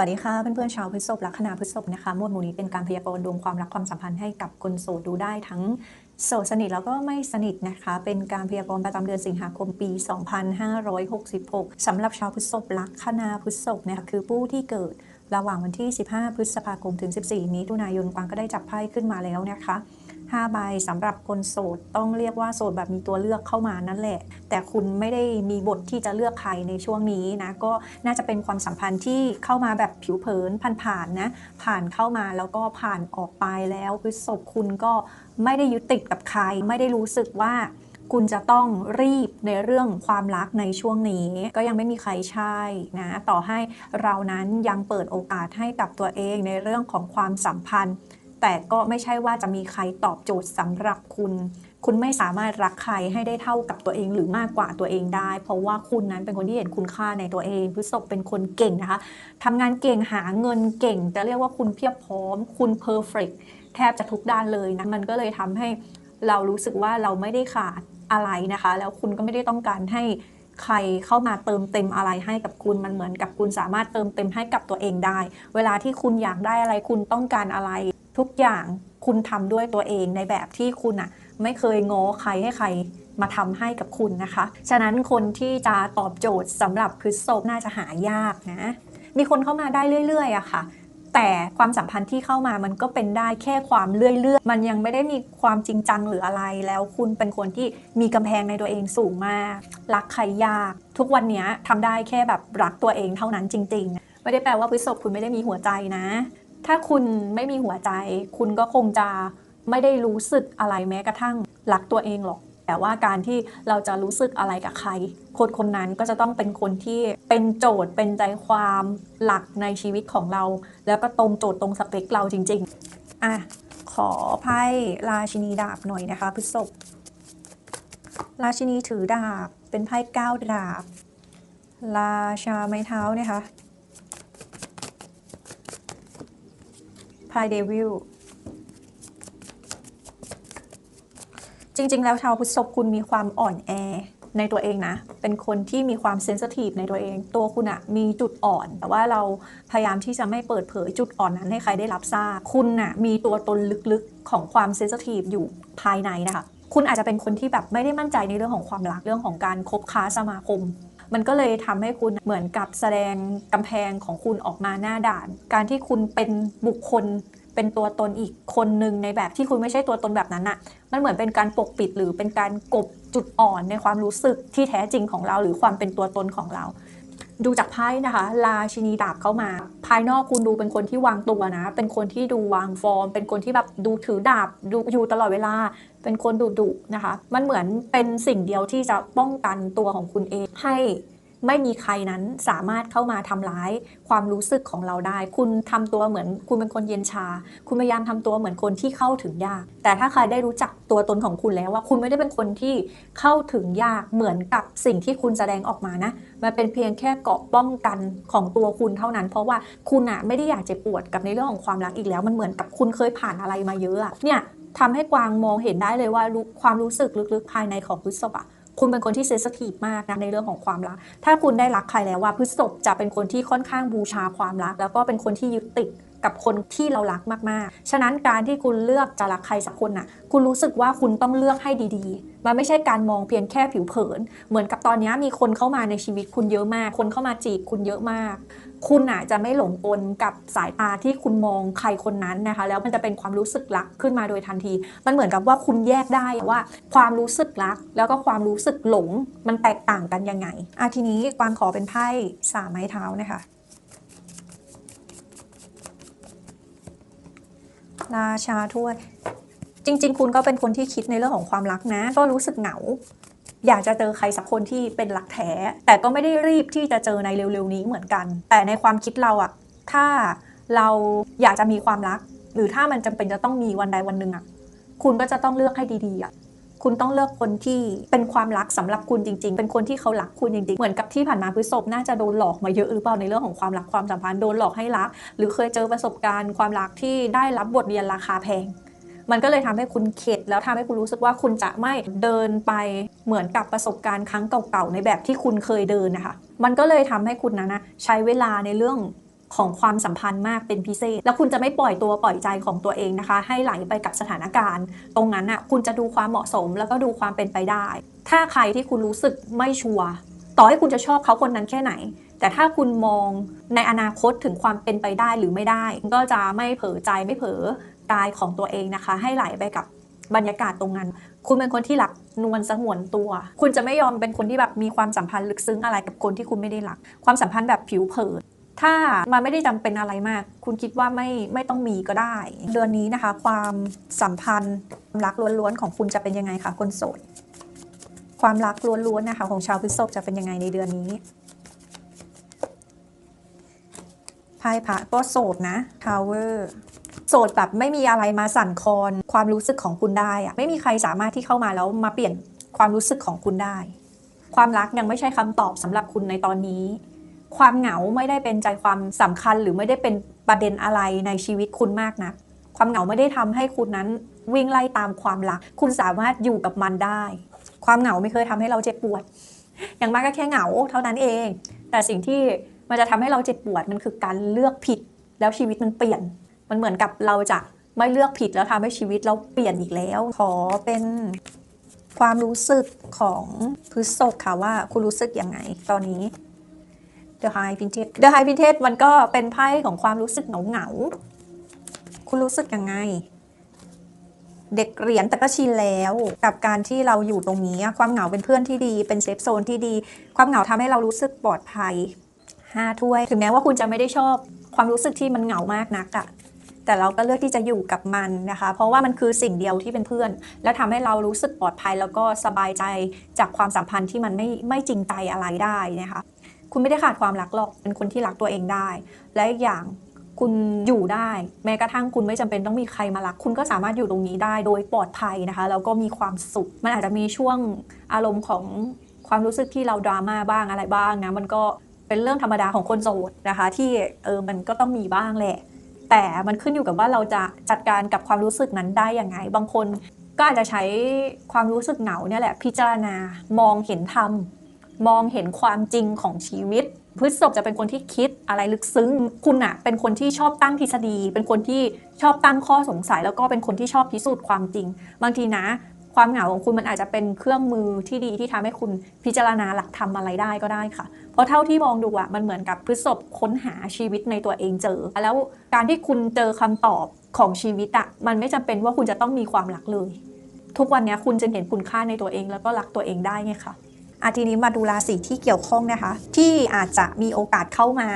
สวัสดีค่ะเพื่อนๆชาวพฤษภลัคนาพฤษภนะคะมวดหมู่นี้เป็นการพยากรณ์ดวงความรักความสัมพันธ์ให้กับคนโสดดูได้ทั้งโสดสนิทแล้วก็ไม่สนิทนะคะ เป็นการพยากรณ์ประจำเดือนสิงหาคมปี 2566สำหรับชาวพฤษภลัคนาพฤษภนะคะคือผู้ที่เกิดระหว่างวันที่ 15 พฤษภาคมถึง 14 มิถุนายนกวางก็ได้จับไพ่ขึ้นมาแล้วนะคะ 5ใบสำหรับคนโสดต้องเรียกว่าโสดแบบมีตัวเลือกเข้ามานั่นแหละ แต่คุณไม่ได้มีบทที่จะเลือกใครในช่วงนี้นะก็น่าจะเป็นความสัมพันธ์ที่เข้ามาแบบผิวเผินผ่านๆนะผ่านเข้ามาแล้วก็ผ่านออกไปแล้วพฤษภคุณก็ไม่ได้ยึดติดกับใคร ไม่ได้รู้สึกว่าคุณจะต้องรีบในเรื่องความรักในช่วงนี้ ก็ยังไม่มีใครใช่นะต่อให้เรานั้นยังเปิดโอกาสให้กับตัวเองในเรื่องของความสัมพันธ์ แต่ก็ไม่ใช่ว่าจะมีใครตอบโจทย์สำหรับคุณ คุณไม่สามารถรักใครให้ได้เท่ากับตัวเองหรือมากกว่าตัวเองได้ เพราะว่าคุณนั้นเป็นคนที่เห็นคุณค่าในตัวเองพฤษภเป็นคนเก่งนะคะทำงานเก่งหาเงินเก่ง จะเรียกว่าคุณเพียบพร้อม คุณเพอร์เฟกแทบจะทุกด้านเลยนะมันก็เลยทำให้เรารู้สึกว่าเราไม่ได้ขาดอะไรนะคะ แล้วคุณก็ไม่ได้ต้องการให้ใครเข้ามาเติมเต็มอะไรให้กับคุณมันเหมือนกับคุณสามารถเติมเต็มให้กับตัวเองได้ เวลาที่คุณอยากได้อะไรคุณต้องการอะไร ทุกอย่างคุณทำด้วยตัวเองในแบบที่คุณอะไม่เคยง้อใครให้ใครมาทำให้กับคุณนะคะ ฉะนั้นคนที่จะตอบโจทย์สำหรับพฤษภน่าจะหายากนะ มีคนเข้ามาได้เรื่อยๆอะค่ะ แต่ความสัมพันธ์ที่เข้ามามันก็เป็นได้แค่ความเลื่อยๆ มันยังไม่ได้มีความจริงจังหรืออะไร แล้วคุณเป็นคนที่มีกำแพงในตัวเองสูงมาก รักใครยาก ทุกวันนี้ทำได้แค่แบบรักตัวเองเท่านั้นจริง ๆ ไม่ได้แปลว่าพฤษภคุณไม่ได้มีหัวใจนะ ถ้าคุณไม่มีหัวใจ คุณก็คงจะไม่ได้รู้สึกอะไรแม้กระทั่งรักตัวเองหรอก แต่ว่าการที่เราจะรู้สึกอะไรกับใคร คนคนนั้นก็จะต้องเป็นคนที่เป็นโจทย์เป็นใจความหลักในชีวิตของเรา แล้วก็ตรงโจทย์ตรงสเปคเราจริง ๆ อะ ขอไพ่ราชินีดาบหน่อยนะคะพฤษภราชินีถือดาบเป็นไพ่เก้าดาบ ราชาไม้เท้านี่ค่ะ ไพ่เดวิลจริง ๆ แล้วชาวพฤษภคุณมีความอ่อนแอในตัวเองนะ เป็นคนที่มีความเซน i ทีฟในตัวเอง ตัวคุณอะมีจุดอ่อน แต่ว่าเราพยายามที่จะไม่เปิดเผยจุดอ่อนนั้นให้ใครได้รับทราบ คุณอะมีตัวตนลึกๆของความเซน i ทีฟอยู่ภายในนะคะ คุณอาจจะเป็นคนที่แบบไม่ได้มั่นใจในเรื่องของความรัก เรื่องของการคบค้าสมาคม มันก็เลยทำให้คุณเหมือนกับแสดงกำแพงของคุณออกมาหน้าด่าน การที่คุณเป็นบุคคลเป็นตัวตนอีกคนหนึ่งในแบบที่คุณไม่ใช่ตัวตนแบบนั้นอะมันเหมือนเป็นการปกปิดหรือเป็นการกบจุดอ่อนในความรู้สึกที่แท้จริงของเรา หรือความเป็นตัวตนของเรา ดูจากไพ่นะคะลาชินีดาบเข้ามา ภายนอกคุณดูเป็นคนที่วางตัวนะ เป็นคนที่ดูวางฟอร์ม เป็นคนที่แบบดูถือดาบดูอยู่ตลอดเวลา เป็นคนดุดุๆนะคะ มันเหมือนเป็นสิ่งเดียวที่จะป้องกันตัวของคุณเองให้ ไม่มีใครนั้นสามารถเข้ามาทำร้ายความรู้สึกของเราได้ คุณทำตัวเหมือน คุณเป็นคนเย็นชา คุณพยายามทำตัวเหมือนคนที่เข้าถึงยาก แต่ถ้าใครได้รู้จักตัวตนของคุณแล้วว่าคุณไม่ได้เป็นคนที่เข้าถึงยากเหมือนกับสิ่งที่คุณแสดงออกมานะมันเป็นเพียงแค่เกาะป้องกันของตัวคุณเท่านั้น เพราะว่าคุณอะไม่ได้อยากเจ็บปวดกับในเรื่องของความรักอีกแล้ว มันเหมือนกับคุณเคยผ่านอะไรมาเยอะเนี่ยทำให้กวางมองเห็นได้เลยว่าความรู้สึกลึกๆภายในของพฤษภอะ คุณเป็นคนที่เซนสทีฟมากนะในเรื่องของความรัก ถ้าคุณได้รักใครแล้วว่าพฤษภจะเป็นคนที่ค่อนข้างบูชาความรัก แล้วก็เป็นคนที่ยึดติดกับคนที่เรารักมากๆ ฉะนั้นการที่คุณเลือกจะรักใครสักคนน่ะ คุณรู้สึกว่าคุณต้องเลือกให้ดีๆ มันไม่ใช่การมองเพียงแค่ผิวเผิน เหมือนกับตอนนี้มีคนเข้ามาในชีวิตคุณเยอะมาก คนเข้ามาจีบคุณเยอะมาก คุณอะจะไม่หลงกลกับสายตาที่คุณมองใครคนนั้นนะคะ แล้วมันจะเป็นความรู้สึกรักขึ้นมาโดยทันที มันเหมือนกับว่าคุณแยกได้ว่าความรู้สึกรัก แล้วก็ความรู้สึกหลงมันแตกต่างกันยังไงอะทีนี้กวางขอเป็นไพ่สามไม้เท้านะคะราชาถ้วยจริง ๆ คุณก็เป็นคนที่คิดในเรื่องของความรักนะ ก็รู้สึกเหงา อยากจะเจอใครสักคนที่เป็นรักแท้ แต่ก็ไม่ได้รีบที่จะเจอในเร็วๆนี้เหมือนกัน แต่ในความคิดเราอะถ้าเราอยากจะมีความรัก หรือถ้ามันจำเป็นจะต้องมีวันใดวันหนึ่งอะคุณก็จะต้องเลือกให้ดีๆอะคุณต้องเลือกคนที่เป็นความรักสำหรับคุณจริง ๆ เป็นคนที่เขารักคุณจริงๆ เหมือนกับที่ผ่านมาพฤษภน่าจะโดนหลอกมาเยอะหรือเปล่าในเรื่องของความรักความสัมพันธ์โดนหลอกให้รัก หรือเคยเจอประสบการณ์ความรักที่ได้รับบทเรียนราคาแพง มันก็เลยทำให้คุณเข็ดแล้วทำให้คุณรู้สึกว่าคุณจะไม่เดินไปเหมือนกับประสบการณ์ครั้งเก่าๆในแบบที่คุณเคยเดินนะคะ มันก็เลยทำให้คุณนั้นนะใช้เวลาในเรื่องของความสัมพันธ์มากเป็นพิเศษ แล้วคุณจะไม่ปล่อยตัวปล่อยใจของตัวเองนะคะ ให้ไหลไปกับสถานการณ์ ตรงนั้นน่ะคุณจะดูความเหมาะสมแล้วก็ดูความเป็นไปได้ ถ้าใครที่คุณรู้สึกไม่ชัวร์ต่อให้คุณจะชอบเขาคนนั้นแค่ไหน แต่ถ้าคุณมองในอนาคตถึงความเป็นไปได้หรือไม่ได้ ก็จะไม่เผลอใจไม่เผลอ กายของตัวเองนะคะ ให้ไหลไปกับบรรยากาศตรงนั้น คุณเป็นคนที่รักนวลสงวนตัว คุณจะไม่ยอมเป็นคนที่แบบมีความสัมพันธ์ลึกซึ้งอะไรกับคนที่คุณไม่ได้รัก ความสัมพันธ์แบบผิวเผินถ้ามันไม่ได้จำเป็นอะไรมาก คุณคิดว่าไม่ไม่ต้องมีก็ได้ เดือนนี้นะคะ ความสัมพันธ์ความรักล้วนๆของคุณจะเป็นยังไงคะคนโสด ความรักล้วนๆนะคะ ของชาวพฤษภจะเป็นยังไงในเดือนนี้ไพ่พระก็โสดนะ Tower โสดแบบไม่มีอะไรมาสั่นคลอนความรู้สึกของคุณได้อะไม่มีใครสามารถที่เข้ามาแล้วมาเปลี่ยนความรู้สึกของคุณได้ ความรักยังไม่ใช่คำตอบสำหรับคุณในตอนนี้ ความเหงาไม่ได้เป็นใจความสำคัญหรือไม่ได้เป็นประเด็นอะไรในชีวิตคุณมากนะความเหงาไม่ได้ทำให้คุณนั้นวิ่งไล่ตามความรัก คุณสามารถอยู่กับมันได้ ความเหงาไม่เคยทำให้เราเจ็บปวด อย่างมากก็แค่เหงาเท่านั้นเอง แต่สิ่งที่มันจะทำให้เราเจ็บปวดมันคือการเลือกผิดแล้วชีวิตมันเปลี่ยน มันเหมือนกับเราจะไม่เลือกผิดแล้วทำให้ชีวิตเราเปลี่ยนอีกแล้ว ขอเป็นความรู้สึกของพฤษภค่ะว่าคุณรู้สึกยังไงตอนนี้ The High Vintage The High Vintage มันก็เป็นไพ่ของความรู้สึกเหงาเหงาคุณรู้สึกยังไง เด็กเหรียญแต่ก็ชินแล้วกับการที่เราอยู่ตรงนี้ ความเหงาเป็นเพื่อนที่ดี เป็นเซฟโซนที่ดี ความเหงาทำให้เรารู้สึกปลอดภัยห้าถ้วย ถึงแม้ว่าคุณจะไม่ได้ชอบ ความรู้สึกที่มันเหงามากนักอะ แต่เราก็เลือกที่จะอยู่กับมันนะคะ เพราะว่ามันคือสิ่งเดียวที่เป็นเพื่อน และทำให้เรารู้สึกปลอดภัยแล้วก็สบายใจจากความสัมพันธ์ที่มันไม่ไม่จริงใจอะไรได้นะคะ คุณไม่ได้ขาดความรักหรอกเป็นคนที่รักตัวเองได้ และอีกอย่างคุณอยู่ได้ แม้กระทั่งคุณไม่จำเป็นต้องมีใครมารัก คุณก็สามารถอยู่ตรงนี้ได้โดยปลอดภัยนะคะแล้วก็มีความสุข มันอาจจะมีช่วงอารมณ์ของความรู้สึกที่เราดราม่าบ้างอะไรบ้างนะมันก็เป็นเรื่องธรรมดาของคนโสดนะคะ ที่เออมันก็ต้องมีบ้างแหละ แต่มันขึ้นอยู่กับว่าเราจะจัดการกับความรู้สึกนั้นได้ยังไง บางคนก็อาจจะใช้ความรู้สึกเหงาเนี่ยแหละพิจารณามองเห็นธรรมมองเห็นความจริงของชีวิตพฤษภจะเป็นคนที่คิดอะไรลึกซึ้ง คุณอะเป็นคนที่ชอบตั้งทฤษฎี เป็นคนที่ชอบตั้งข้อสงสัย แล้วก็เป็นคนที่ชอบพิสูจน์ความจริง บางทีนะ ความเหงาของคุณมันอาจจะเป็นเครื่องมือที่ดีที่ทำให้คุณพิจารณาหลักธรรมอะไรได้ก็ได้ค่ะ ราะเท่าที่มองดูอะมันเหมือนกับพฤษภค้นหาชีวิตในตัวเองเจอ แล้วการที่คุณเจอคำตอบของชีวิตอะมันไม่จำเป็นว่าคุณจะต้องมีความรักเลย ทุกวันนี้คุณจะเห็นคุณค่าในตัวเองแล้วก็รักตัวเองได้ไงคะอาทีนี้มาดูราศีที่เกี่ยวข้องนะคะ ที่อาจจะมีโอกาสเข้ามา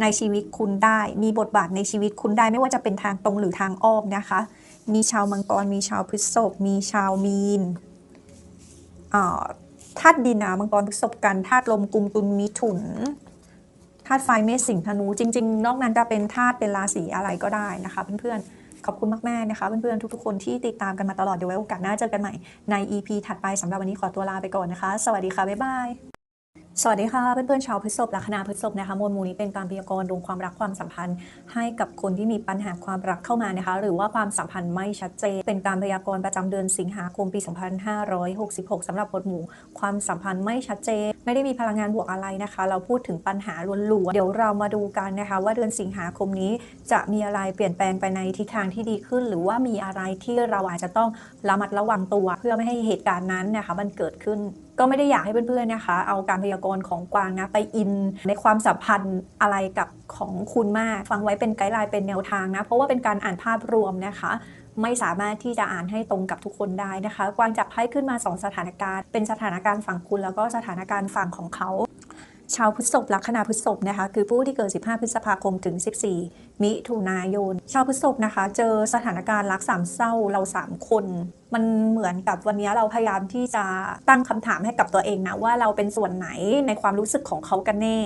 ในชีวิตคุณได้ มีบทบาทในชีวิตคุณได้ไม่ว่าจะเป็นทางตรงหรือทางอ้อมนะคะ มีชาวมังกรมีชาวพฤษภมีชาวมีนอ่า ธาตุดินนะมังกรพฤษภกันธาตุลมกุมตุลมิถุนธาตุไฟเมษสิงธนู จริง ๆ นอกนั้นจะเป็นธาตุเป็นราศีอะไรก็ได้นะคะ เพื่อนๆขอบคุณมากแม่นะคะ เพื่อนๆทุกๆคนที่ติดตามกันมาตลอดเดี๋ยวไว้โอกาสหน้าเจอกันใหม่ใน EP ถัดไปสำหรับวันนี้ขอตัวลาไปก่อนนะคะ สวัสดีค่ะบ๊ายบาย สวัสดีค่ะเพื่อนๆชาวพฤษภลัคนาพฤษภนะคะมวลหมูนี้เป็นการพยากรณ์ดวงความรักความสัมพันธ์ ให้กับคนที่มีปัญหาความรักเข้ามานะคะ หรือว่าความสัมพันธ์ไม่ชัดเจน เป็นการพยากรณ์ประจำเดือนสิงหาคมปี 2566สำหรับบทหมู่ ความสัมพันธ์ไม่ชัดเจน ไม่ได้มีพลังงานบวกอะไรนะคะ เราพูดถึงปัญหาล้วนๆเดี๋ยวเรามาดูกันนะคะ ว่าเดือนสิงหาคมนี้จะมีอะไรเปลี่ยนแปลงไปในทิศทางที่ดีขึ้น หรือว่ามีอะไรที่เราอาจจะต้องระมัดระวังตัว เพื่อไม่ให้เหตุการณ์นั้นนะคะมันเกิดขึ้นก็ไม่ได้อยากให้เพื่อนๆนะคะ เอาการพยากรณ์ของกวางนะไปอินในความสัมพันธ์อะไรกับของคุณมาก ฟังไว้เป็นไกด์ไลน์เป็นแนวทางนะ เพราะว่าเป็นการอ่านภาพรวมนะคะ ไม่สามารถที่จะอ่านให้ตรงกับทุกคนได้นะคะ กวางจับไพ่ขึ้นมา 2 สถานการณ์ เป็นสถานการณ์ฝั่งคุณแล้วก็สถานการณ์ฝั่งของเขา ชาวพฤษภลัคนาพฤษภนะคะคือผู้ที่เกิด 15 พฤษภาคมถึง 14 มิถุนายน ชาวพฤษภนะคะ เจอสถานการณ์รักสามเศร้าเรา 3 คนมันเหมือนกับวันนี้เราพยายามที่จะตั้งคำถามให้กับตัวเองนะว่าเราเป็นส่วนไหนในความรู้สึกของเขากันแน่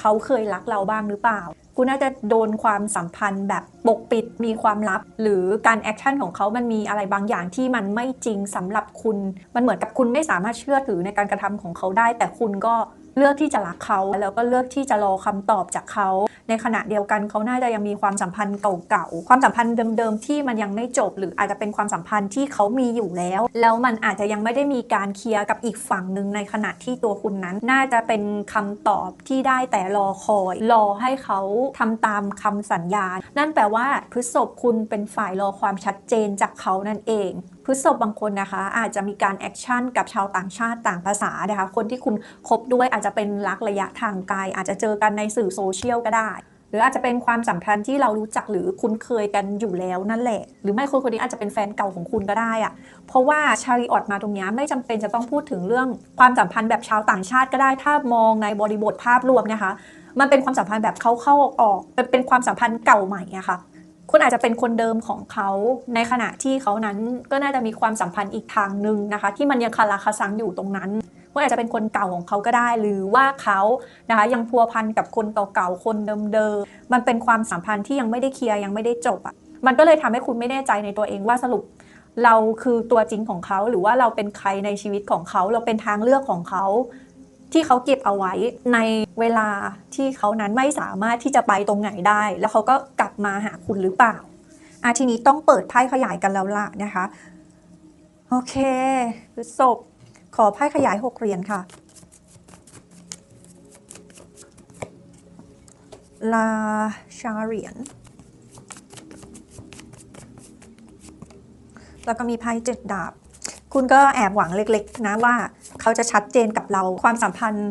เขาเคยรักเราบ้างหรือเปล่าคุณน่าจะโดนความสัมพันธ์แบบปกปิดมีความลับ หรือการแอคชั่นของเขามันมีอะไรบางอย่างที่มันไม่จริงสำหรับคุณ มันเหมือนกับคุณไม่สามารถเชื่อถือในการกระทำของเขาได้ แต่คุณก็ เลือกที่จะรักเขาแล้วก็เลือกที่จะรอคำตอบจากเขา ในขณะเดียวกันเขาน่าจะยังมีความสัมพันธ์เก่าๆ ความสัมพันธ์เดิมๆที่มันยังไม่จบ หรืออาจจะเป็นความสัมพันธ์ที่เขามีอยู่แล้ว แล้วมันอาจจะยังไม่ได้มีการเคลียร์กับอีกฝั่งหนึ่งในขณะที่ตัวคุณนั้น น่าจะเป็นคำตอบที่ได้แต่รอคอย รอให้เขาทำตามคำสัญญา นั่นแปลว่าพฤษภคุณเป็นฝ่ายรอความชัดเจนจากเขานั่นเอง พฤษภบางคนนะคะ อาจจะมีการแอคชั่นกับชาวต่างชาติต่างภาษานะคะ คนที่คุณคบด้วยอาจจะเป็นรักระยะทางไกลอาจจะเจอกันในสื่อโซเชียลก็ได้ หรืออาจจะเป็นความสัมพันธ์ที่เรารู้จักหรือคุ้นเคยกันอยู่แล้วนั่นแหละ หรือไม่คนคนนี้อาจจะเป็นแฟนเก่าของคุณก็ได้อะเพราะว่าชาริออตมาตรงนี้ไม่จำเป็นจะต้องพูดถึงเรื่องความสัมพันธ์แบบชาวต่างชาติก็ได้ถ้ามองในบริบทภาพรวมนะคะมันเป็นความสัมพันธ์แบบเข้าเข้าออกเป็นเป็นความสัมพันธ์เก่าใหม่อะค่ะ คุณอาจจะเป็นคนเดิมของเขาในขณะที่เขานั้นก็น่าจะมีความสัมพันธ์อีกทางหนึ่งนะคะ ที่มันยังคาราคาซังอยู่ตรงนั้นคุณอาจจะเป็นคนเก่าของเขาก็ได้ หรือว่าเขานะคะยังพัวพันกับคนเก่าๆคนเดิมๆมันเป็นความสัมพันธ์ที่ยังไม่ได้เคลียร์ยังไม่ได้จบอะมันก็เลยทำให้คุณไม่แน่ใจในตัวเองว่าสรุปเราคือตัวจริงของเขา หรือว่าเราเป็นใครในชีวิตของเขา เราเป็นทางเลือกของเขา ที่เขาเก็บเอาไว้ในเวลาที่เขานั้นไม่สามารถที่จะไปตรงไหนได้ แล้วเขาก็กลับมาหาคุณหรือเปล่าอาทีนี้ต้องเปิดไพ่ขยายกันแล้วล่ะนะคะ โอเคพฤษภขอไพ่ขยายหกเหรียญค่ะ ลาชาเหรียญแล้วก็มีไพ่เจ็ดดาบ คุณก็แอบหวังเล็กๆนะว่า เขาจะชัดเจนกับเราความสัมพันธ์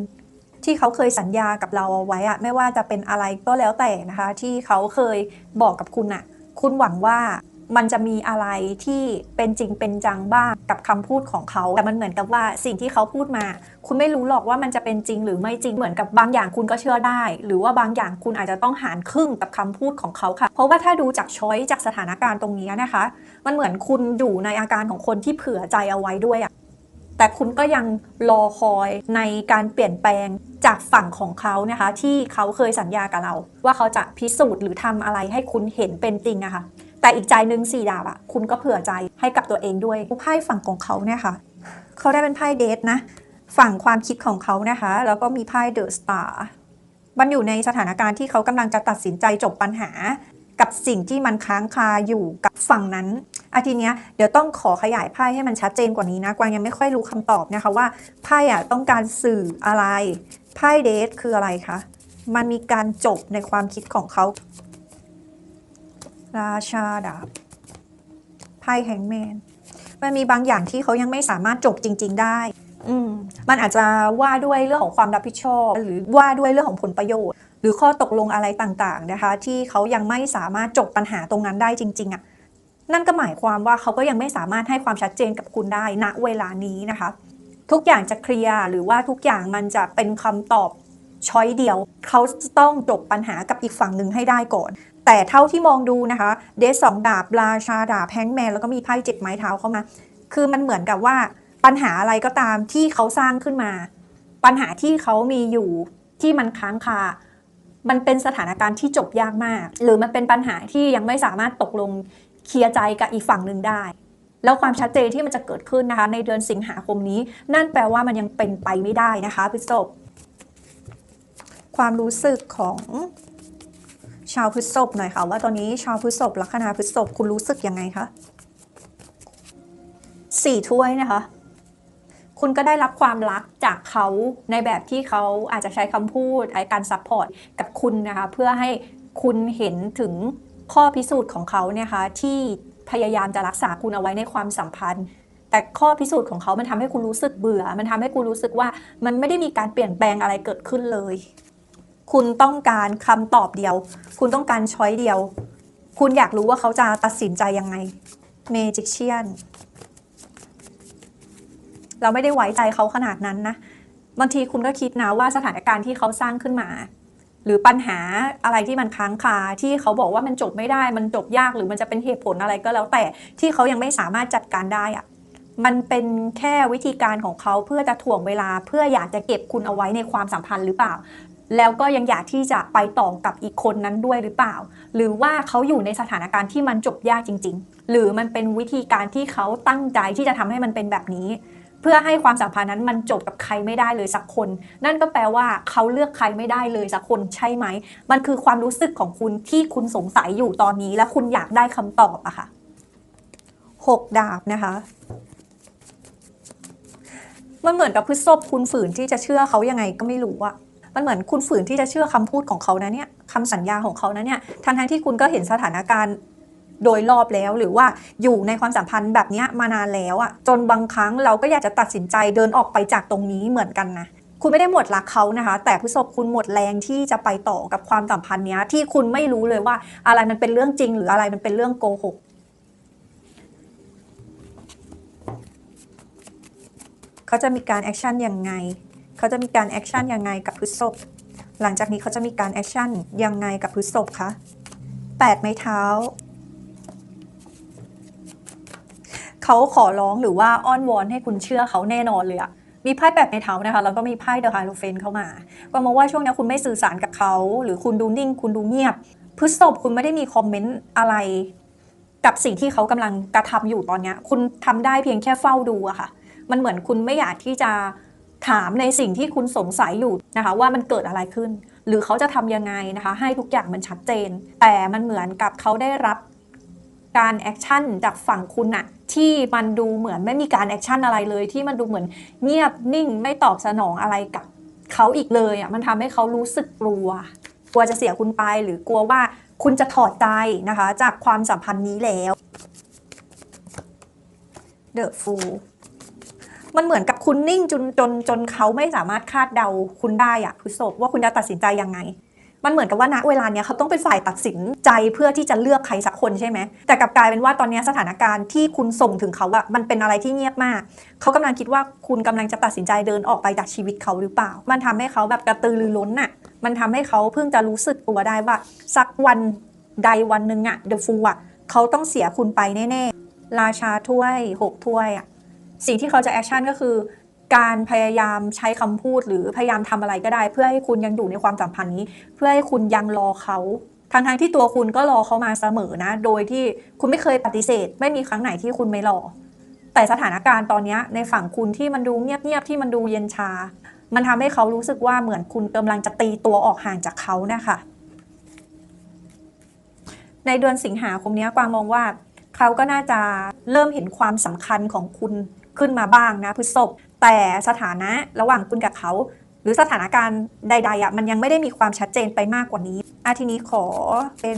ที่เขาเคยสัญญากับเราเอาไว้อะไม่ว่าจะเป็นอะไรก็แล้วแต่นะคะ ที่เขาเคยบอกกับคุณอะคุณหวังว่ามันจะมีอะไรที่เป็นจริงเป็นจังบ้างกับคำพูดของเขา แต่มันเหมือนกับว่าสิ่งที่เขาพูดมา คุณไม่รู้หรอกว่ามันจะเป็นจริงหรือไม่จริงเหมือนกับบางอย่างคุณก็เชื่อได้ หรือว่าบางอย่างคุณอาจจะต้องหารครึ่งกับคำพูดของเขาค่ะ เพราะว่าถ้าดูจากช้อยจากสถานการณ์ตรงนี้นะคะ มันเหมือนคุณอยู่ในอาการของคนที่เผื่อใจเอาไว้ด้วยอะ แต่คุณก็ยังรอคอยในการเปลี่ยนแปลงจากฝั่งของเขานะคะ ที่เขาเคยสัญญากับเรา ว่าเขาจะพิสูจน์หรือทำอะไรให้คุณเห็นเป็นจริงอะคะ่ะแต่อีกใจหนึ่งสี่ดาบอะคุณก็เผื่อใจให้กับตัวเองด้วยไพ่ฝั่งของเขาเนี่ยค่ะเขาได้เป็นไพ่เดทนะฝั่งความคิดของเขานะคะ แล้วก็มีไพ่เดอะสตาร์มันอยู่ในสถานการณ์ที่เขากำลังจะตัดสินใจจบปัญหา กับสิ่งที่มันค้างคาอยู่กับฝั่งนั้น อาทีเนี้ยเดี๋ยวต้องขอขยายไพ่ให้มันชัดเจนกว่านี้นะ กวางยังไม่ค่อยรู้คำตอบนะคะว่าไพ่อะต้องการสื่ออะไรไพ่เดทคืออะไรคะมันมีการจบในความคิดของเขา ราชาดาบไพ่แฮงแมนมันมีบางอย่างที่เขายังไม่สามารถจบจริง ๆ ได้อืมมันอาจจะว่าด้วยเรื่องของความรับผิดชอบ หรือว่าด้วยเรื่องของผลประโยชน์ หรือข้อตกลงอะไรต่างๆนะคะ ที่เขายังไม่สามารถจบปัญหาตรงนั้นได้จริง ๆอะ่ะ นั่นก็หมายความว่าเขาก็ยังไม่สามารถให้ความชัดเจนกับคุณได้ณเวลานี้นะคะ ทุกอย่างจะเคลียร์หรือว่าทุกอย่างมันจะเป็นคำตอบช้อยเดียว เขาต้องจบปัญหากับอีกฝั่งหนึ่งให้ได้ก่อน แต่เท่าที่มองดูนะคะ เดซสองดาบราชาดาบแฮงแมนแล้วก็มีไพ่เจ็ดไม้เท้าเข้ามา คือมันเหมือนกับว่าปัญหาอะไรก็ตามที่เขาสร้างขึ้นมา ปัญหาที่เขามีอยู่ที่มันค้างคามันเป็นสถานการณ์ที่จบยากมาก หรือมันเป็นปัญหาที่ยังไม่สามารถตกลง เคลียร์ใจกับอีกฝั่งหนึ่งได้ แล้วความชัดเจนที่มันจะเกิดขึ้นนะคะ ในเดือนสิงหาคมนี้ นั่นแปลว่ามันยังเป็นไปไม่ได้นะคะพฤษภความรู้สึกของชาวพฤษภหน่อยค่ะ ว่าตอนนี้ชาวพฤษภลัคนาพฤษภคุณรู้สึกยังไงคะสี่ถ้วยนะคะ คุณก็ได้รับความรักจากเขาในแบบที่เขาอาจจะใช้คำพูดใช้การซัพพอร์ตกับคุณนะคะ เพื่อให้คุณเห็นถึง ข้อพิสูจน์ของเขาเนี่ยค่ะที่พยายามจะรักษาคุณเอาไว้ในความสัมพันธ์ แต่ข้อพิสูจน์ของเขามันทำให้คุณรู้สึกเบื่อ มันทำให้คุณรู้สึกว่ามันไม่ได้มีการเปลี่ยนแปลงอะไรเกิดขึ้นเลย คุณต้องการคำตอบเดียว คุณต้องการช้อยเดียว คุณอยากรู้ว่าเขาจะตัดสินใจยังไงเมจิกเชียนเราไม่ได้ไว้ใจเขาขนาดนั้นนะบางทีคุณก็คิดนะว่าสถานการณ์ที่เขาสร้างขึ้นมา หรือปัญหาอะไรที่มันค้างคาที่เขาบอกว่ามันจบไม่ได้ มันจบยากหรือมันจะเป็นเหตุผลอะไรก็แล้วแต่ที่เขายังไม่สามารถจัดการได้อะมันเป็นแค่วิธีการของเขาเพื่อจะถ่วงเวลาเพื่ออยากจะเก็บคุณเอาไว้ในความสัมพันธ์หรือเปล่า แล้วก็ยังอยากที่จะไปต่อกับอีกคนนั้นด้วยหรือเปล่า หรือว่าเขาอยู่ในสถานการณ์ที่มันจบยากจริง ๆ หรือมันเป็นวิธีการที่เขาตั้งใจที่จะทำให้มันเป็นแบบนี้ พื่อให้ความสัมพันธ์นั้นมันจบกับใครไม่ได้เลยสักคน นั่นก็แปลว่าเขาเลือกใครไม่ได้เลยสักคนใช่ไหม มันคือความรู้สึกของคุณที่คุณสงสัยอยู่ตอนนี้ และคุณอยากได้คำตอบอะค่ะหกดาบนะคะมันเหมือนกับพฤษภคุณฝืนที่จะเชื่อเขายังไงก็ไม่รู้อะมันเหมือนคุณฝืนที่จะเชื่อคำพูดของเขานะเนี่ยคำสัญญาของเขานะเนี่ยทั้งที่คุณก็เห็นสถานการณ์ โดยรอบแล้วหรือว่าอยู่ในความสัมพันธ์แบบนี้มานานแล้วอะจนบางครั้งเราก็อยากจะตัดสินใจเดินออกไปจากตรงนี้เหมือนกันนะคุณไม่ได้หมดรักเขานะคะ แต่พฤษภคุณหมดแรงที่จะไปต่อกับความสัมพันธ์เนี้ยที่คุณไม่รู้เลยว่าอะไรมันเป็นเรื่องจริง หรืออะไรมันเป็นเรื่องโกหกเขาจะมีการแอคชั่นยังไงเขาจะมีการแอคชั่นยังไงกับพฤษภหลังจากนี้เขาจะมีการแอคชั่นยังไงกับพฤษภคะแปดไม้เท้า เขาขอร้องหรือว่าอ้อนวอนให้คุณเชื่อเขาแน่นอนเลยอะมีไพ่แปดไม้เท้านะคะแล้วก็มีไพ่เดอะไฮโลเฟนเข้ามาก็มองว่าช่วงนี้คุณไม่สื่อสารกับเขา หรือคุณดูนิ่ง คุณดูเงียบพฤษภคุณไม่ได้มีคอมเมนต์อะไร กับสิ่งที่เขากำลังกระทำอยู่ตอนนี้คุณทำได้เพียงแค่เฝ้าดูอะค่ะ มันเหมือนคุณไม่อยากที่จะถามในสิ่งที่คุณสงสัยอยู่นะคะ ว่ามันเกิดอะไรขึ้น หรือเขาจะทำยังไงนะคะ ให้ทุกอย่างมันชัดเจน แต่มันเหมือนกับเขาได้รับ การแอคชั่นจากฝั่งคุณอะที่มันดูเหมือนไม่มีการแอคชั่นอะไรเลย ที่มันดูเหมือนเงียบนิ่งไม่ตอบสนองอะไรกับเขาอีกเลยอะมันทำให้เขารู้สึกกลัว กลัวจะเสียคุณไปหรือกลัวว่าคุณจะถอดใจนะคะ จากความสัมพันธ์นี้แล้ว The Fool มันเหมือนกับคุณนิ่งจนจนจนเขาไม่สามารถคาดเดาคุณได้อะพฤษภว่าคุณจะตัดสินใจยังไง มันเหมือนกับว่าณเวลาเนี้ยเขาต้องเป็นฝ่ายตัดสินใจเพื่อที่จะเลือกใครสักคนใช่ไหม แต่กลับกลายเป็นว่าตอนนี้สถานการณ์ที่คุณส่งถึงเขาอะมันเป็นอะไรที่เงียบมาก เขากำลังคิดว่าคุณกำลังจะตัดสินใจเดินออกไปจากชีวิตเขาหรือเปล่า มันทำให้เขาแบบกระตือรือร้นน่ะมันทำให้เขาเพิ่งจะรู้สึกตัวได้ว่า สักวันใดวันหนึ่งอะเดอะฟูอะเขาต้องเสียคุณไปแน่ๆ ราชาถ้วยหกถ้วยอะสิ่งที่เขาจะแอคชั่นก็คือ การพยายามใช้คำพูดหรือพยายามทำอะไรก็ได้ เพื่อให้คุณยังอยู่ในความสัมพันธ์นี้ เพื่อให้คุณยังรอเขาทั้งทงๆที่ตัวคุณก็รอเขามาเสมอนะ โดยที่คุณไม่เคยปฏิเสธ ไม่มีครั้งไหนที่คุณไม่รอ แต่สถานการณ์ตอนนี้ในฝั่งคุณที่มันดูเงียบๆที่มันดูเย็นชา มันทำให้เขารู้สึกว่าเหมือนคุณกำลังจะตีตัวออกห่างจากเขานะคะในเดือนสิงหาคมนี้กวางมองว่า เขาก็น่าจะเริ่มเห็นความสำคัญของคุณขึ้นมาบ้างนะพฤษภ แต่สถานะระหว่างคุณกับเขา หรือสถานการณ์ใดๆอะมันยังไม่ได้มีความชัดเจนไปมากกว่านี้อาทีนี้ขอเป็น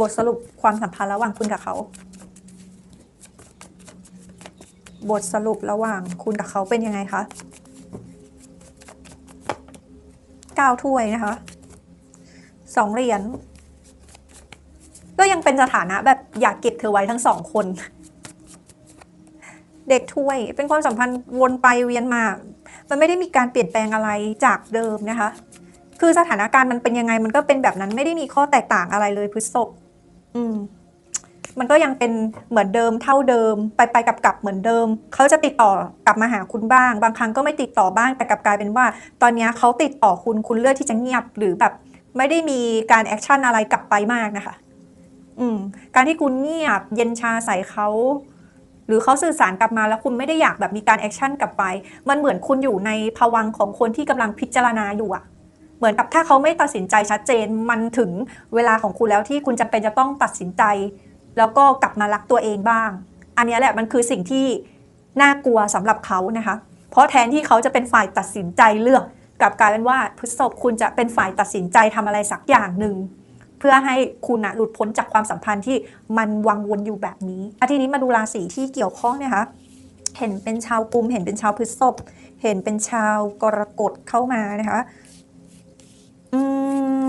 บทสรุปความสัมพันธ์ระหว่างคุณกับเขา บทสรุประหว่างคุณกับเขาเป็นยังไงคะเก้าถ้วยนะคะสองเหรียญก็ยังเป็นสถานะแบบอยากเก็บเธอไว้ทั้งสองคน เด็กถ้วย เป็นความสัมพันธ์วนไปเวียนมา มันไม่ได้มีการเปลี่ยนแปลงอะไรจากเดิมนะคะ คือสถานการณ์มันเป็นยังไงมันก็เป็นแบบนั้นไม่ได้มีข้อแตกต่างอะไรเลยพฤษภอืมมันก็ยังเป็นเหมือนเดิมเท่าเดิม ไปไปกับกับเหมือนเดิม เขาจะติดต่อกลับมาหาคุณบ้าง บางครั้งก็ไม่ติดต่อบ้างแต่กลับกลายเป็นว่า ตอนนี้เขาติดต่อคุณคุณเลือกที่จะเงียบหรือแบบไม่ได้มีการแอคชั่นอะไรกลับไปมากนะคะ อืมการที่คุณเงียบเย็นชาใส่เขา หรือเขาสื่อสารกลับมาแล้วคุณไม่ได้อยากแบบมีการแอคชั่นกลับไป มันเหมือนคุณอยู่ในภวังของคนที่กำลังพิจารณาอยู่อะเหมือนกับถ้าเขาไม่ตัดสินใจชัดเจน มันถึงเวลาของคุณแล้วที่คุณจำเป็นจะต้องตัดสินใจ แล้วก็กลับมารักตัวเองบ้าง อันนี้แหละมันคือสิ่งที่น่ากลัวสำหรับเขานะคะ เพราะแทนที่เขาจะเป็นฝ่ายตัดสินใจเลือกกลับกลายเป็นว่าพฤษภคุณจะเป็นฝ่ายตัดสินใจทำอะไรสักอย่างหนึ่ง เพื่อให้คุณนะหลุดพ้นจากความสัมพันธ์ที่มันวังวนอยู่แบบนี้อาทีนี้มาดูราศีที่เกี่ยวข้องนะคะเห็นเป็นชาวกุม เห็นเป็นชาวพฤษภเห็นเป็นชาวกรกฎเข้ามานะคะอืม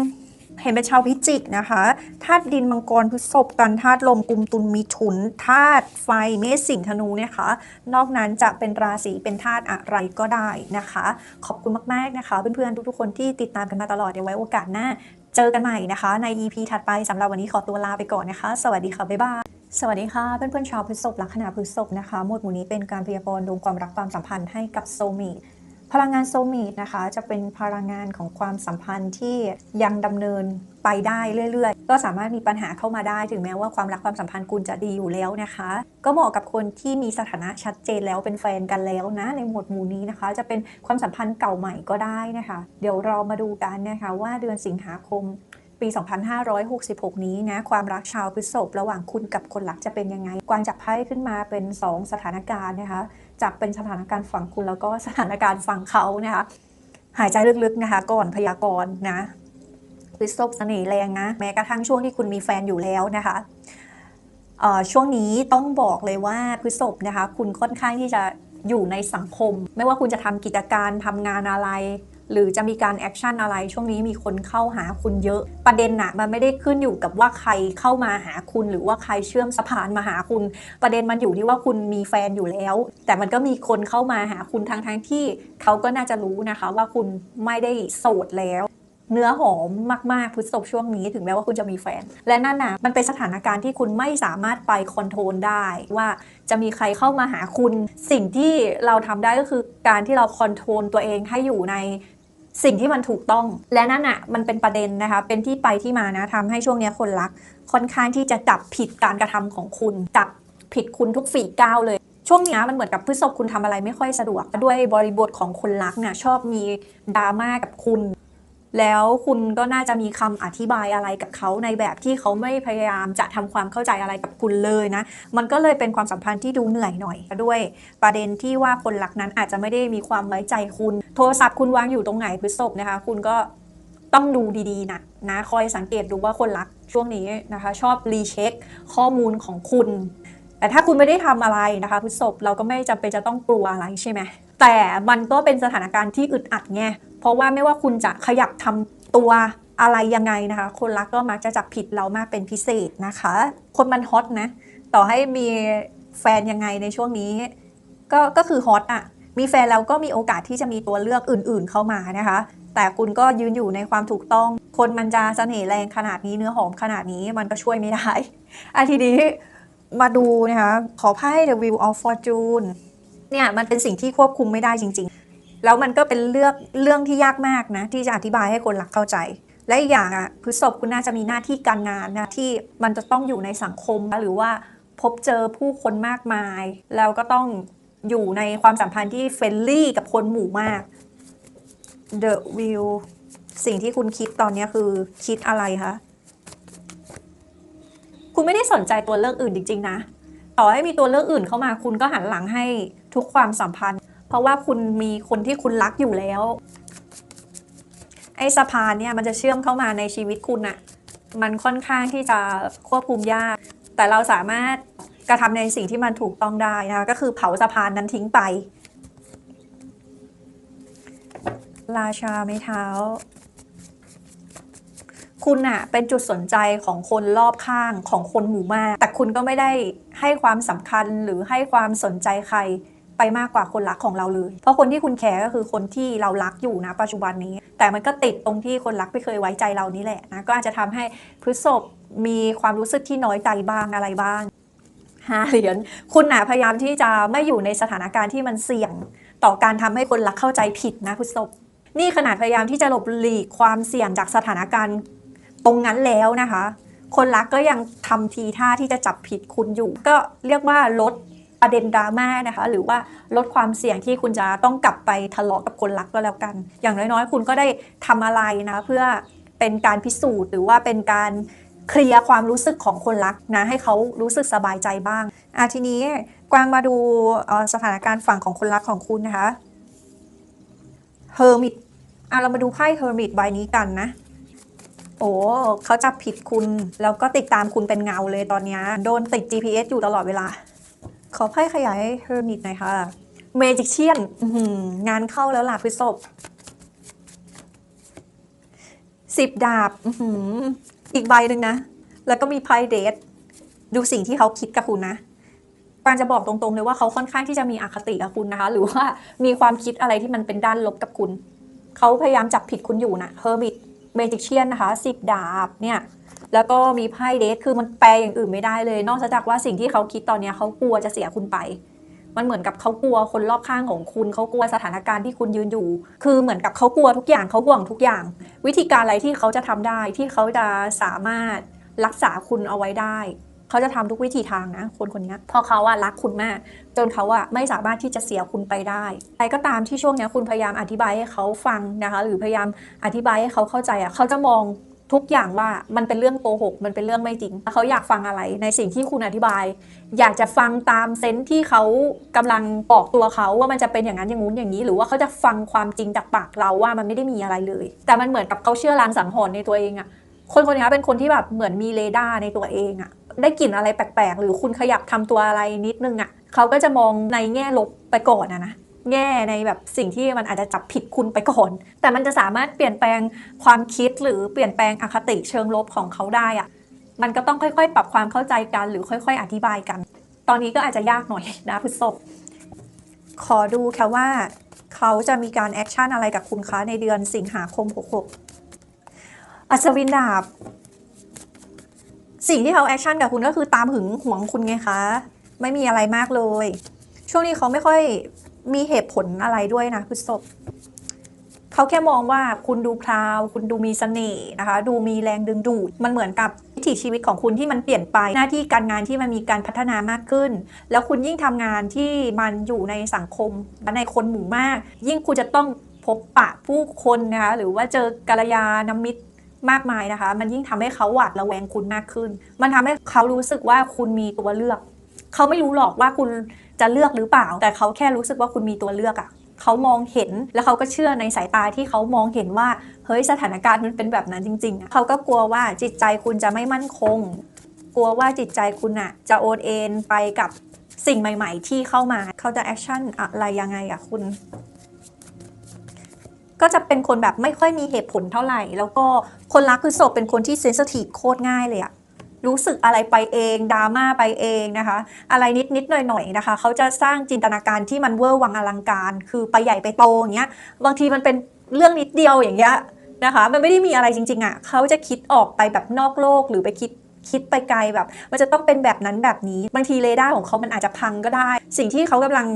เห็นเป็นชาวพิจิกนะคะธาตุดินมังกรพฤษภกันธาตุลมกุมตุลมีถุนธาตุไฟเมษสิงธนูเนะคะนอกนั้นจะเป็นราศีเป็นธาตุอะไรก็ได้นะคะ ขอบคุณมากๆนะคะ เพื่อนๆทุกๆคนที่ติดตามกันมาตลอดเดี๋ยวไว้โอกาสหน้า เจอกันใหม่นะคะ ใน EP ถัดไปสำหรับวันนี้ขอตัวลาไปก่อนนะคะ สวัสดีค่ะบ๊ายบายสวัสดีค่ะเพื่อนๆชาวพฤษภลัคนาพฤษภนะคะหมวดหมู่นี้เป็นการพยากรณ์ดวงความรักความสัมพันธ์ให้กับโซเมต พลังงานโซมีดนะคะ จะเป็นพลังงานของความสัมพันธ์ที่ยังดำเนินไปได้เรื่อยๆ ก็สามารถมีปัญหาเข้ามาได้ถึงแม้ว่าความรักความสัมพันธ์คุณจะดีอยู่แล้วนะคะ ก็เหมาะกับคนที่มีสถานะชัดเจนแล้วเป็นแฟนกันแล้วนะ ในหมวดหมู่นี้นะคะ จะเป็นความสัมพันธ์เก่าใหม่ก็ได้นะคะ เดี๋ยวเรามาดูกันนะคะว่าเดือนสิงหาคมปี 2566 นี้นะความรักชาวพฤษภระหว่างคุณกับคนรักจะเป็นยังไง กวางจับไพ่ขึ้นมาเป็น 2 สถานการณ์นะคะ จับเป็นสถานการณ์ฝั่งคุณแล้วก็สถานการณ์ฝั่งเขานะคะหายใจลึกๆนะคะ ก่อนพยากรณ์นะพฤษภเสน่ห์แรงนะแม้กระทั่งช่วงที่คุณมีแฟนอยู่แล้วนะคะช่วงนี้ต้องบอกเลยว่าพฤษภนะคะ คุณค่อนข้างที่จะอยู่ในสังคม ไม่ว่าคุณจะทำกิจการทำงานอะไร หรือจะมีการแอคชั่นอะไร ช่วงนี้มีคนเข้าหาคุณเยอะ ประเด็นน่ะมันไม่ได้ขึ้นอยู่กับว่าใครเข้ามาหาคุณ หรือว่าใครเชื่อมสะพานมาหาคุณ ประเด็นมันอยู่ที่ว่าคุณมีแฟนอยู่แล้ว แต่มันก็มีคนเข้ามาหาคุณทั้งทั้งที่เขาก็น่าจะรู้นะคะว่าคุณไม่ได้โสดแล้วเนื้อหอมมาก ๆพฤษภช่วงนี้ถึงแม้ว่าคุณจะมีแฟน และนั่นนะมันเป็นสถานการณ์ที่คุณไม่สามารถไปคอนโทรลได้ ว่าจะมีใครเข้ามาหาคุณ สิ่งที่เราทำได้ก็คือการที่เราคอนโทรลตัวเองให้อยู่ใน สิ่งที่มันถูกต้อง และนั่นอะมันเป็นประเด็นนะคะ เป็นที่ไปที่มานะทำให้ช่วงนี้คนรัก ค่อนข้างที่จะจับผิดการกระทำของคุณจับผิดคุณทุกฝีก้าวเลยช่วงนี้มันเหมือนกับพฤษภคุณทำอะไรไม่ค่อยสะดวก ด้วยบริบทของคนรักเนี่ยชอบมีดราม่ากับคุณ แล้วคุณก็น่าจะมีคำอธิบายอะไรกับเขาในแบบที่เขาไม่พยายามจะทำความเข้าใจอะไรกับคุณเลยนะ มันก็เลยเป็นความสัมพันธ์ที่ดูเหนื่อยหน่อยด้วย ประเด็นที่ว่าคนรักนั้นอาจจะไม่ได้มีความไว้ใจคุณ โทรศัพท์คุณวางอยู่ตรงไหนพฤษภนะคะ คุณก็ต้องดูดีๆนะนะคอยสังเกตดูว่าคนรักช่วงนี้นะคะ ชอบรีเช็คข้อมูลของคุณ แต่ถ้าคุณไม่ได้ทำอะไรนะคะพฤษภเราก็ไม่จำเป็นจะต้องกลัวอะไรใช่ไหมแต่มันก็เป็นสถานการณ์ที่อึดอัดไง เพราะว่าไม่ว่าคุณจะขยับทำตัวอะไรยังไงนะคะ คนรักก็มักจะจับผิดเรามากเป็นพิเศษนะคะ คนมันฮอตนะ ต่อให้มีแฟนยังไงในช่วงนี้ ก็ก็คือฮอตอะ มีแฟนแล้วก็มีโอกาสที่จะมีตัวเลือกอื่น ๆ เข้ามานะคะ แต่คุณก็ยืนอยู่ในความถูกต้อง คนมันจะเสน่ห์แรงขนาดนี้เนื้อหอมขนาดนี้มันก็ช่วยไม่ได้อะทีนี้มาดูนะคะ ขอไพ่ The Wheel of Fortune เนี่ยมันเป็นสิ่งที่ควบคุมไม่ได้จริง ๆ แล้วมันก็เป็นเรื่องเรื่องที่ยากมากนะ ที่จะอธิบายให้คนหลักเข้าใจ และอีกอย่างอะพฤษภคุณน่าจะมีหน้าที่การงานนะที่มันจะต้องอยู่ในสังคมหรือว่าพบเจอผู้คนมากมาย แล้วก็ต้องอยู่ในความสัมพันธ์ที่เฟรนลี่กับคนหมู่มาก The Wheel สิ่งที่คุณคิดตอนนี้คือคิดอะไรคะคุณไม่ได้สนใจตัวเลือกอื่นจริง ๆ นะ ต่อให้มีตัวเลือกอื่นเข้ามา คุณก็หันหลังให้ทุกความสัมพันธ์ เพราะว่าคุณมีคนที่คุณรักอยู่แล้ว ไอ้สะพานเนี่ยมันจะเชื่อมเข้ามาในชีวิตคุณอะมันค่อนข้างที่จะควบคุมยาก แต่เราสามารถกระทำในสิ่งที่มันถูกต้องได้นะคะก็คือเผาสะพานนั้นทิ้งไป ราชาไม้เท้า คุณอะเป็นจุดสนใจของคนรอบข้างของคนหมู่มาก แต่คุณก็ไม่ได้ให้ความสำคัญหรือให้ความสนใจใคร ไปมากกว่าคนรักของเราเลย เพราะคนที่คุณแคร์ก็คือคนที่เรารักอยู่นะปัจจุบันนี้ แต่มันก็ติดตรงที่คนรักไม่เคยไว้ใจเรานี่แหละนะก็อาจจะทำให้พฤษภมีความรู้สึกที่น้อยใจบ้างอะไรบ้างห้าเหรียญคุณหน่ะพยายามที่จะไม่อยู่ในสถานการณ์ที่มันเสี่ยงต่อการทำให้คนรักเข้าใจผิดนะพฤษภนี่ขนาดพยายามที่จะหลบหลีกความเสี่ยงจากสถานการณ์ตรงนั้นแล้วนะคะ คนรักก็ยังทำทีท่าที่จะจับผิดคุณอยู่ ก็เรียกว่าลด ประเด็นดราม่านะคะ หรือว่าลดความเสี่ยงที่คุณจะต้องกลับไปทะเลาะกับคนรักก็แล้วกัน อย่างน้อยๆ คุณก็ได้ทำอะไรนะเพื่อเป็นการพิสูจน์หรือว่าเป็นการเคลียร์ความรู้สึกของคนรักนะให้เขารู้สึกสบายใจบ้างอะทีนี้กวางมาดูสถานการณ์ฝั่งของคนรักของคุณนะคะเฮอร์มิตอะเรามาดูไพ่เฮอร์มิตใบนี้กันนะโอ้เขาจับผิดคุณแล้วก็ติดตามคุณเป็นเงาเลยตอนนี้โดนติด GPS อยู่ตลอดเวลา ขอไพ่ขยายเฮอร์มิตหน่อยค่ะเมจิกเชียนงานเข้าแล้วล่ะพฤษภสิบดาบอื้อหืออีกใบหนึ่งนะ แล้วก็มีไพ่เดทดูสิ่งที่เขาคิดกับคุณนะปานจะบอกตรงๆเลยว่าเขาค่อนข้างที่จะมีอคติกับคุณนะคะ หรือว่ามีความคิดอะไรที่มันเป็นด้านลบกับคุณ เขาพยายามจับผิดคุณอยู่นะเฮอร์มิต เมจิกเชียนนะคะสิบดาบเนี่ยแล้วก็มีไพ่เดทคือมันแปลอย่างอื่นไม่ได้เลย นอกจากว่าสิ่งที่เขาคิดตอนนี้เขากลัวจะเสียคุณไป มันเหมือนกับเขากลัวคนรอบข้างของคุณเขากลัวสถานการณ์ที่คุณยืนอยู่ คือเหมือนกับเขากลัวทุกอย่างเขาห่วงทุกอย่าง วิธีการอะไรที่เขาจะทำได้ที่เขาจะสามารถรักษาคุณเอาไว้ได้ เขาจะทำทุกวิธีทางนะคนคนนี้เพราะเขาอะรักคุณมาก จนเขาอะไม่สามารถที่จะเสียคุณไปได้ใครก็ตามที่ช่วงเนี้ยคุณพยายามอธิบายให้เขาฟังนะคะ หรือพยายามอธิบายให้เขาเข้าใจอะเขาจะมองทุกอย่างว่ามันเป็นเรื่องโกหก มันเป็นเรื่องไม่จริง เขาอยากฟังอะไรในสิ่งที่คุณอธิบาย อยากจะฟังตามเซนส์ที่เขากำลังบอกตัวเขาว่ามันจะเป็นอย่างนั้นอย่างงู้นอย่างนี้ หรือว่าเขาจะฟังความจริงจากปากเราว่ามันไม่ได้มีอะไรเลย แต่มันเหมือนกับเขาเชื่อลางสังหรณ์ในตัวเองอะคนคนนี้เป็นคนที่แบบเหมือนมีเรดาร์ในตัวเองอะ ได้กลิ่นอะไรแปลกๆ หรือคุณขยับทำตัวอะไรนิดนึงอะเขาก็จะมองในแง่ลบไปก่อนอะนะแง่ในแบบสิ่งที่มันอาจจะจับผิดคุณไปก่อน แต่มันจะสามารถเปลี่ยนแปลงความคิดหรือเปลี่ยนแปลงอคติเชิงลบของเขาได้อะมันก็ต้องค่อยๆ ปรับความเข้าใจกันหรือค่อย ๆ อธิบายกัน ตอนนี้ก็อาจจะยากหน่อยนะพฤษภขอดูแค่ว่าเขาจะมีการแอคชั่นอะไรกับคุณคะในเดือนสิงหาคม 66 อัศวินดาบ สิ่งที่เขาแอคชั่นกับคุณก็คือตามหึงหวงคุณไงคะ ไม่มีอะไรมากเลย ช่วงนี้เขาไม่ค่อยมีเหตุผลอะไรด้วยนะพฤษภเขาแค่มองว่าคุณดูพราว คุณดูมีเสน่ห์นะคะ ดูมีแรงดึงดูด มันเหมือนกับวิถีชีวิตของคุณที่มันเปลี่ยนไป หน้าที่การงานที่มันมีการพัฒนามากขึ้น แล้วคุณยิ่งทำงานที่มันอยู่ในสังคมและในคนหมู่มาก ยิ่งคุณจะต้องพบปะผู้คนนะคะหรือว่าเจอกัลยาณมิตร มากมายนะคะ มันยิ่งทำให้เขาหวาดระแวงคุณมากขึ้น มันทำให้เขารู้สึกว่าคุณมีตัวเลือก เขาไม่รู้หรอกว่าคุณจะเลือกหรือเปล่า แต่เขาแค่รู้สึกว่าคุณมีตัวเลือกอะ่ะเขามองเห็นแล้วเขาก็เชื่อในสายตาที่เขามองเห็นว่า เฮ้ยสถานการณ์มันเป็นแบบนั้นจริงๆอะเขาก็กลัวว่าจิตใจคุณจะไม่มั่นคง กลัวว่าจิตใจคุณอะจะโอนเอ็นไปกับสิ่งใหม่ ๆ ที่เข้ามา เขาจะแอคชั่นอะไรยังไงอะคุณ ก็จะเป็นคนแบบไม่ค่อยมีเหตุผลเท่าไหร่ แล้วก็คนรักคือโศกเป็นคนที่เซนสทีฟโคตรง่ายเลยอะรู้สึกอะไรไปเองดราม่าไปเองนะคะ อะไรนิดนิดหน่อยหน่อยนะคะเขาจะสร้างจินตนาการที่มันเวอร์วังอลังการ คือไปใหญ่ไปโตอย่างเงี้ยบางทีมันเป็นเรื่องนิดเดียวอย่างเงี้ยนะคะมันไม่ได้มีอะไรจริงๆอะเขาจะคิดออกไปแบบนอกโลกหรือไปคิดคิดไปไกลแบบ มันจะต้องเป็นแบบนั้นแบบนี้ บางทีเรดาร์ของเขามันอาจจะพังก็ได้ สิ่งที่เขากำลัง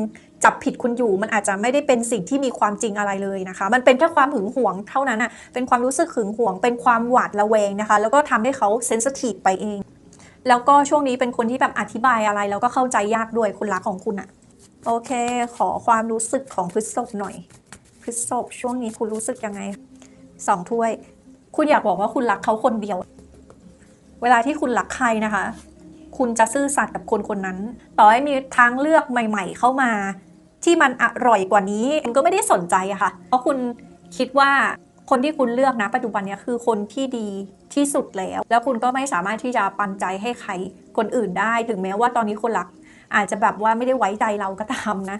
จับผิดคุณอยู่ มันอาจจะไม่ได้เป็นสิ่งที่มีความจริงอะไรเลยนะคะ มันเป็นแค่ความหึงหวงเท่านั้นอะเป็นความรู้สึกหึงหวง เป็นความหวาดระแวงนะคะ แล้วก็ทำให้เขาเซนสทีฟไปเอง แล้วก็ช่วงนี้เป็นคนที่แบบอธิบายอะไร แล้วก็เข้าใจยากด้วยคนรักของคุณอะโอเค ขอความรู้สึกของพฤษภหน่อยพฤษภช่วงนี้คุณรู้สึกยังไงสองถ้วย คุณอยากบอกว่าคุณรักเขาคนเดียว เวลาที่คุณรักใครนะคะ คุณจะซื่อสัตย์กับคนคนนั้น ต่อให้มีทางเลือกใหม่ ๆ เข้ามา ที่มันอร่อยกว่านี้คุณก็ไม่ได้สนใจอะค่ะ เพราะคุณคิดว่าคนที่คุณเลือกนะปัจจุบันนี้คือคนที่ดีที่สุดแล้ว แล้วคุณก็ไม่สามารถที่จะปันใจให้ใครคนอื่นได้ ถึงแม้ว่าตอนนี้คนรัก อาจจะแบบว่าไม่ได้ไว้ใจเราก็ตามนะ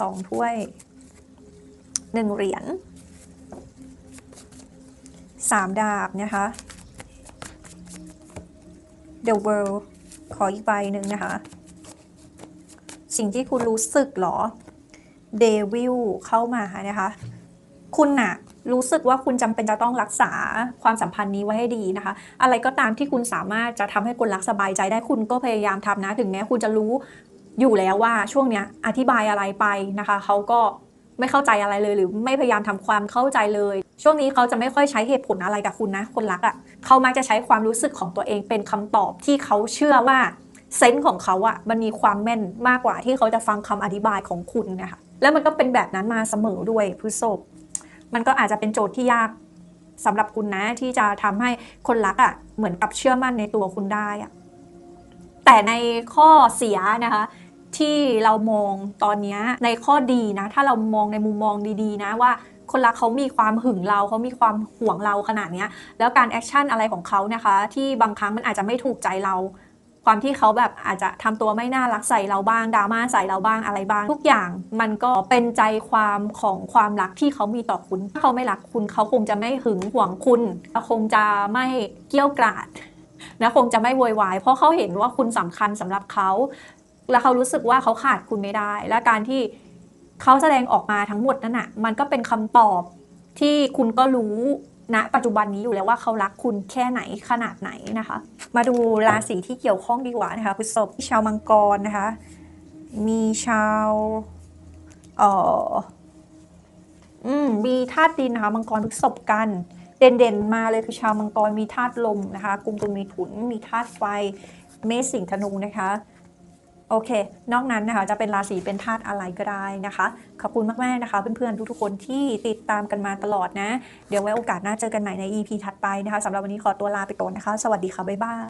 สองถ้วยหนึ่งเหรียญสามดาบนะคะ The World ขออีกใบหนึ่งนะคะ สิ่งที่คุณรู้สึกหรอ เดวิลเข้ามานะคะ คุณน่ะรู้สึกว่าคุณจำเป็นจะต้องรักษาความสัมพันธ์นี้ไว้ให้ดีนะคะ อะไรก็ตามที่คุณสามารถจะทำให้คนรักสบายใจได้คุณก็พยายามทำนะ ถึงแม้คุณจะรู้อยู่แล้วว่าช่วงเนี้ยอธิบายอะไรไปนะคะเขาก็ไม่เข้าใจอะไรเลยหรือไม่พยายามทำความเข้าใจเลย ช่วงนี้เขาจะไม่ค่อยใช้เหตุผลอะไรกับคุณนะ คนรักอะ่ะเขามักจะใช้ความรู้สึกของตัวเองเป็นคำตอบที่เขาเชื่อว่าเซนส์ของเขาอะ่ะมันมีความแม่นมากกว่าที่เขาจะฟังคำอธิบายของคุณนะคะ แล้วมันก็เป็นแบบนั้นมาเสมอด้วยพฤษภมันก็อาจจะเป็นโจทย์ที่ยากสำหรับคุณนะที่จะทำให้คนรักอะ่ะเหมือนกับเชื่อมั่นในตัวคุณได้อะแต่ในข้อเสียนะคะ ที่เรามองตอนนี้ในข้อดีนะ ถ้าเรามองในมุมมองดีๆ นะว่าคนรักเขามีความหึงเราเขามีความห่วงเราขนาดนี้แล้วการแอคชั่นอะไรของเขานะคะ ที่บางครั้งมันอาจจะไม่ถูกใจเรา ความที่เขาแบบอาจจะทำตัวไม่น่ารักใส่เราบ้างดราม่าใส่เราบ้างอะไรบ้าง ทุกอย่างมันก็เป็นใจความของความรักที่เขามีต่อคุณถ้าเขาไม่รักคุณเขาคงจะไม่หึงหวงคุณเขาคงจะไม่เกี้ยวกราดนะคงจะไม่โวยวายเพราะเขาเห็นว่าคุณสำคัญสำหรับเขาแล้วเขารู้สึกว่าเขาขาดคุณไม่ได้ และการที่เขาแสดงออกมาทั้งหมดนั่นน่ะมันก็เป็นคำตอบที่คุณก็รู้ ณปัจจุบันนี้อยู่แล้วว่าเขารักคุณแค่ไหนขนาดไหนนะคะ มาดูราศีที่เกี่ยวข้องดีกว่านะคะพฤษภชาวมังกรนะคะ มีชาวเอ่ออืมมีธาตุดินนะคะมังกรพฤษภกันเด่นๆมาเลยคือชาวมังกรมีธาตุลมนะคะกุมตุลมีถุนมีธาตุไฟ เมษสิงธนูนะคะ โอเค นอกนั้นนะคะจะเป็นราศีเป็นธาตุอะไรก็ได้นะคะ ขอบคุณมากๆนะคะ เพื่อนๆ ทุกๆคนที่ติดตามกันมาตลอดนะ เดี๋ยวไว้โอกาสหน้าเจอกันใหม่ใน EP ถัดไปนะคะสำหรับวันนี้ขอตัวลาไปก่อนนะคะ สวัสดีค่ะ บ๊ายบาย